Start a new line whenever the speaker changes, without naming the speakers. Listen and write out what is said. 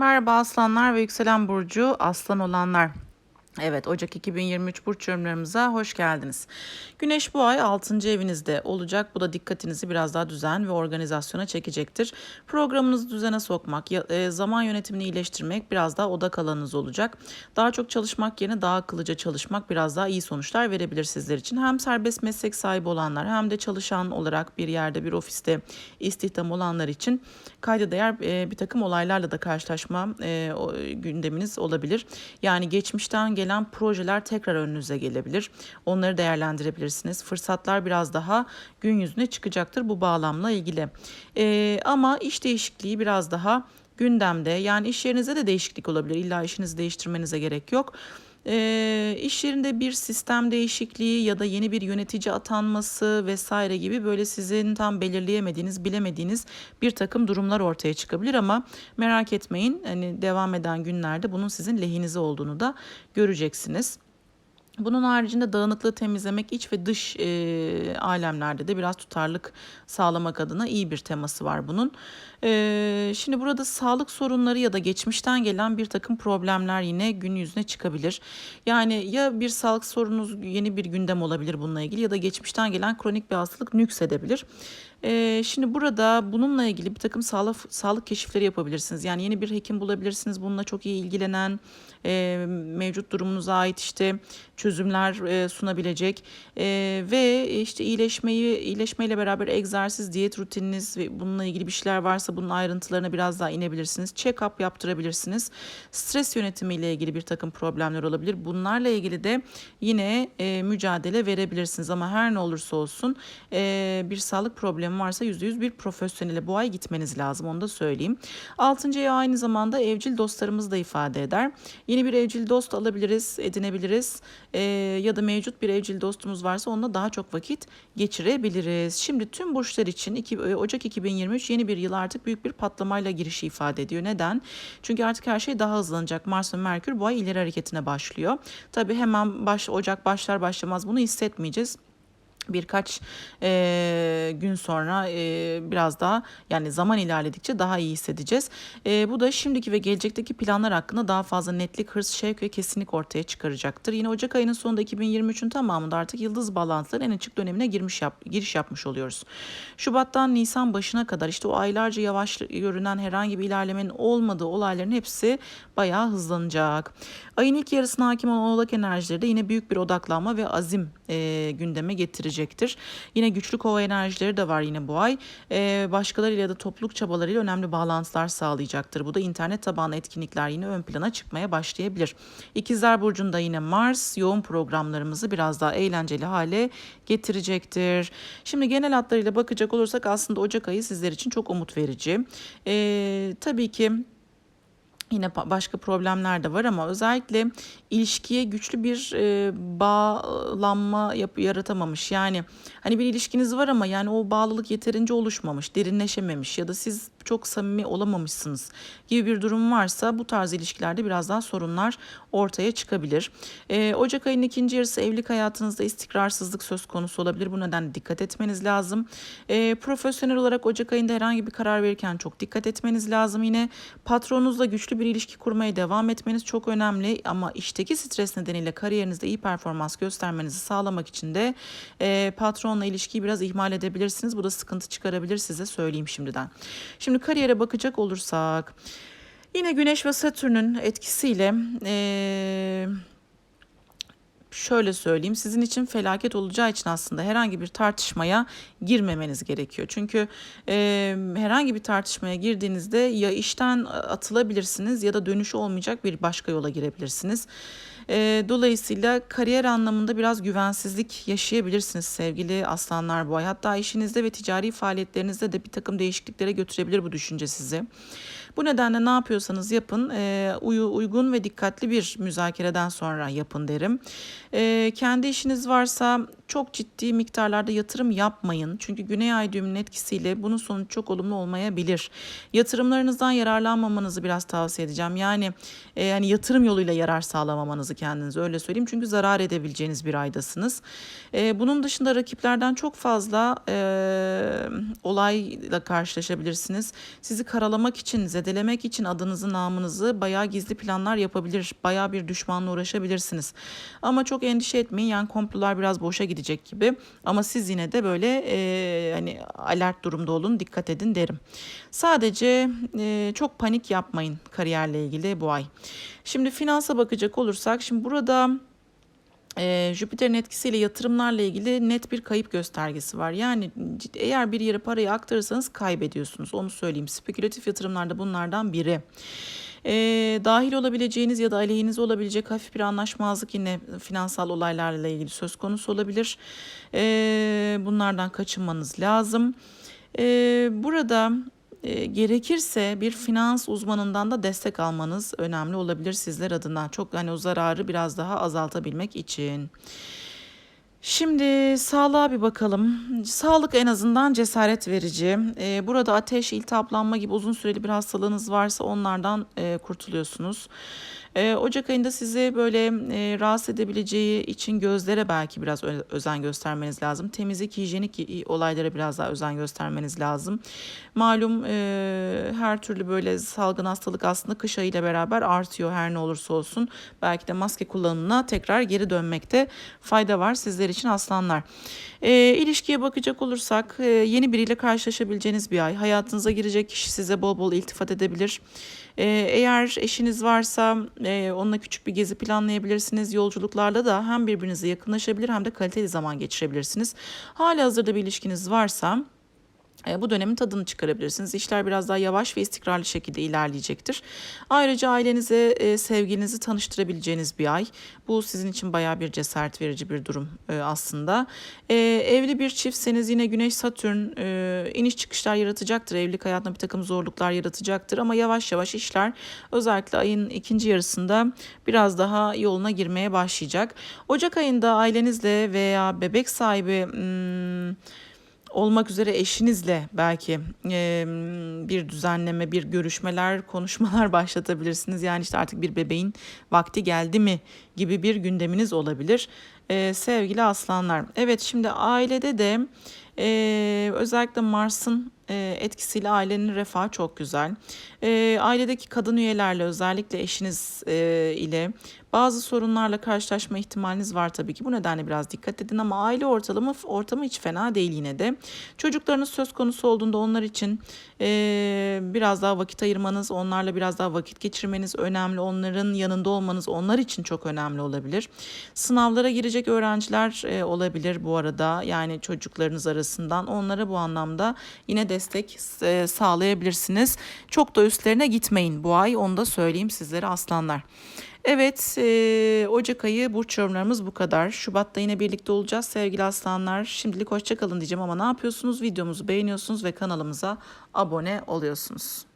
Merhaba aslanlar ve yükselen burcu aslan olanlar. Evet Ocak 2023 burç yorumlarımıza hoş geldiniz. Güneş bu ay 6. evinizde olacak. Bu da dikkatinizi biraz daha düzen ve organizasyona çekecektir. Programınızı düzene sokmak, e, zaman yönetimini iyileştirmek biraz daha odak alanınız olacak. Daha çok çalışmak yerine daha akıllıca çalışmak biraz daha iyi sonuçlar verebilir sizler için. Hem serbest meslek sahibi olanlar hem de çalışan olarak bir yerde bir ofiste istihdam olanlar için kayda değer e, bir takım olaylarla da karşılaşma e, gündeminiz olabilir. Yani geçmişten gelen projeler tekrar önünüze gelebilir. Onları değerlendirebilirsiniz. Fırsatlar biraz daha gün yüzüne çıkacaktır bu bağlamla ilgili. E, ama iş değişikliği biraz daha gündemde. Yani iş yerinizde de değişiklik olabilir. İlla işinizi değiştirmenize gerek yok. E, iş yerinde bir sistem değişikliği ya da yeni bir yönetici atanması vesaire gibi böyle sizin tam belirleyemediğiniz, bilemediğiniz bir takım durumlar ortaya çıkabilir ama merak etmeyin. Hani devam eden günlerde bunun sizin lehinize olduğunu da göreceksiniz. Bunun haricinde dağınıklığı temizlemek iç ve dış e, alemlerde de biraz tutarlık sağlamak adına iyi bir teması var bunun. E, şimdi burada sağlık sorunları ya da geçmişten gelen bir takım problemler yine gün yüzüne çıkabilir. Yani ya bir sağlık sorununuz yeni bir gündem olabilir bununla ilgili ya da geçmişten gelen kronik bir hastalık nüksedebilir. E, şimdi burada bununla ilgili bir takım sağlık, sağlık keşifleri yapabilirsiniz. Yani yeni bir hekim bulabilirsiniz bununla çok iyi ilgilenen e, mevcut durumunuza ait işte çözümler e, sunabilecek e, ve işte iyileşmeyi iyileşmeyle beraber egzersiz, diyet rutininiz ve bununla ilgili bir şeyler varsa bunun ayrıntılarına biraz daha inebilirsiniz. Check-up yaptırabilirsiniz. Stres yönetimiyle ilgili bir takım problemler olabilir. Bunlarla ilgili de yine e, mücadele verebilirsiniz ama her ne olursa olsun e, bir sağlık problemi varsa %100 bir profesyonele bu ay gitmeniz lazım onu da söyleyeyim. Altıncı ay aynı zamanda evcil dostlarımız da ifade eder. Yeni bir evcil dost alabiliriz, edinebiliriz e, ya da mevcut bir evcil dostumuz varsa onunla daha çok vakit geçirebiliriz. Şimdi tüm burçlar için iki, e, Ocak 2023 yeni bir yıl artık büyük bir patlamayla girişi ifade ediyor. Neden? Çünkü artık her şey daha hızlanacak. Mars ve Merkür bu ay ileri hareketine başlıyor. Tabii hemen baş, Ocak başlar başlamaz bunu hissetmeyeceğiz birkaç e, gün sonra e, biraz daha yani zaman ilerledikçe daha iyi hissedeceğiz. E, bu da şimdiki ve gelecekteki planlar hakkında daha fazla netlik, hırs, şevk ve kesinlik ortaya çıkaracaktır. Yine Ocak ayının sonunda 2023'ün tamamında artık yıldız bağlantıları en açık dönemine girmiş yap, giriş yapmış oluyoruz. Şubattan Nisan başına kadar işte o aylarca yavaş görünen herhangi bir ilerlemenin olmadığı olayların hepsi bayağı hızlanacak. Ayın ilk yarısına hakim olan oğlak enerjileri de yine büyük bir odaklanma ve azim e, gündeme getirecektir. Yine güçlü kova enerjileri de var yine bu ay. E, başkalarıyla da topluluk çabalarıyla önemli bağlantılar sağlayacaktır. Bu da internet tabanlı etkinlikler yine ön plana çıkmaya başlayabilir. İkizler Burcu'nda yine Mars yoğun programlarımızı biraz daha eğlenceli hale getirecektir. Şimdi genel hatlarıyla bakacak olursak aslında Ocak ayı sizler için çok umut verici. E, tabii ki Yine başka problemler de var ama özellikle ilişkiye güçlü bir e, bağlanma yap- yaratamamış. Yani hani bir ilişkiniz var ama yani o bağlılık yeterince oluşmamış, derinleşememiş ya da siz çok samimi olamamışsınız gibi bir durum varsa bu tarz ilişkilerde biraz daha sorunlar ortaya çıkabilir. E, Ocak ayının ikinci yarısı evlilik hayatınızda istikrarsızlık söz konusu olabilir. Bu nedenle dikkat etmeniz lazım. E, profesyonel olarak Ocak ayında herhangi bir karar verirken çok dikkat etmeniz lazım. Yine patronunuzla güçlü bir ilişki kurmaya devam etmeniz çok önemli ama işteki stres nedeniyle kariyerinizde iyi performans göstermenizi sağlamak için de e, patronla ilişkiyi biraz ihmal edebilirsiniz. Bu da sıkıntı çıkarabilir size söyleyeyim şimdiden. Şimdi kariyere bakacak olursak yine Güneş ve Satürn'ün etkisiyle eee şöyle söyleyeyim sizin için felaket olacağı için aslında herhangi bir tartışmaya girmemeniz gerekiyor. Çünkü e, herhangi bir tartışmaya girdiğinizde ya işten atılabilirsiniz ya da dönüşü olmayacak bir başka yola girebilirsiniz. E, dolayısıyla kariyer anlamında biraz güvensizlik yaşayabilirsiniz sevgili aslanlar bu ay. Hatta işinizde ve ticari faaliyetlerinizde de bir takım değişikliklere götürebilir bu düşünce sizi. Bu nedenle ne yapıyorsanız yapın e, uygun ve dikkatli bir müzakereden sonra yapın derim. E, kendi işiniz varsa çok ciddi miktarlarda yatırım yapmayın. Çünkü Güney Ay düğümünün etkisiyle bunun sonucu çok olumlu olmayabilir. Yatırımlarınızdan yararlanmamanızı biraz tavsiye edeceğim. Yani e, hani yatırım yoluyla yarar sağlamamanızı kendinize öyle söyleyeyim. Çünkü zarar edebileceğiniz bir aydasınız. E, bunun dışında rakiplerden çok fazla e, olayla karşılaşabilirsiniz. Sizi karalamak için zedelemek için adınızı, namınızı bayağı gizli planlar yapabilir. Bayağı bir düşmanla uğraşabilirsiniz. Ama çok endişe etmeyin. Yani komplolar biraz boşa gidecek gibi. Ama siz yine de böyle e, hani alert durumda olun, dikkat edin derim. Sadece e, çok panik yapmayın kariyerle ilgili bu ay. Şimdi finansa bakacak olursak, şimdi burada e, Jüpiter'in etkisiyle yatırımlarla ilgili net bir kayıp göstergesi var. Yani eğer bir yere parayı aktarırsanız kaybediyorsunuz. Onu söyleyeyim. Spekülatif yatırımlar da bunlardan biri. E, dahil olabileceğiniz ya da aleyhinize olabilecek hafif bir anlaşmazlık yine finansal olaylarla ilgili söz konusu olabilir. E, bunlardan kaçınmanız lazım. E, burada e, gerekirse bir finans uzmanından da destek almanız önemli olabilir sizler adına. Çok hani o zararı biraz daha azaltabilmek için. Şimdi sağlığa bir bakalım. Sağlık en azından cesaret verici. Ee, burada ateş, iltihaplanma gibi uzun süreli bir hastalığınız varsa onlardan e, kurtuluyorsunuz. Ee, Ocak ayında sizi böyle e, rahatsız edebileceği için gözlere belki biraz özen göstermeniz lazım. Temizlik, hijyenik olaylara biraz daha özen göstermeniz lazım. Malum e, her türlü böyle salgın hastalık aslında kış ayıyla beraber artıyor her ne olursa olsun. Belki de maske kullanımına tekrar geri dönmekte fayda var sizler için aslanlar. E, ilişkiye bakacak olursak e, yeni biriyle karşılaşabileceğiniz bir ay. Hayatınıza girecek kişi size bol bol iltifat edebilir. E, eğer eşiniz varsa e, onunla küçük bir gezi planlayabilirsiniz. Yolculuklarla da hem birbirinize yakınlaşabilir hem de kaliteli zaman geçirebilirsiniz. Hali hazırda bir ilişkiniz varsa bu dönemin tadını çıkarabilirsiniz. İşler biraz daha yavaş ve istikrarlı şekilde ilerleyecektir. Ayrıca ailenize e, sevgilinizi tanıştırabileceğiniz bir ay. Bu sizin için bayağı bir cesaret verici bir durum e, aslında. E, evli bir çiftseniz yine Güneş Satürn e, iniş çıkışlar yaratacaktır. Evlilik hayatında bir takım zorluklar yaratacaktır ama yavaş yavaş işler özellikle ayın ikinci yarısında biraz daha yoluna girmeye başlayacak. Ocak ayında ailenizle veya bebek sahibi hmm, olmak üzere eşinizle belki e, bir düzenleme, bir görüşmeler, konuşmalar başlatabilirsiniz. Yani işte artık bir bebeğin vakti geldi mi gibi bir gündeminiz olabilir. E, sevgili aslanlar. Evet şimdi ailede de e, özellikle Mars'ın e, etkisiyle ailenin refahı çok güzel. E, ailedeki kadın üyelerle özellikle eşiniz e, ile bazı sorunlarla karşılaşma ihtimaliniz var tabii ki. Bu nedenle biraz dikkat edin ama aile ortamı ortamı hiç fena değil yine de. Çocuklarınız söz konusu olduğunda onlar için e, biraz daha vakit ayırmanız, onlarla biraz daha vakit geçirmeniz önemli. Onların yanında olmanız onlar için çok önemli olabilir. Sınavlara girecek öğrenciler e, olabilir bu arada. Yani çocuklarınız arasından onlara bu anlamda yine destek e, sağlayabilirsiniz. Çok da üstlerine gitmeyin bu ay onu da söyleyeyim sizlere aslanlar. Evet, e, Ocak ayı burç yorumlarımız bu kadar. Şubat'ta yine birlikte olacağız sevgili aslanlar. Şimdilik hoşça kalın diyeceğim ama ne yapıyorsunuz? Videomuzu beğeniyorsunuz ve kanalımıza abone oluyorsunuz.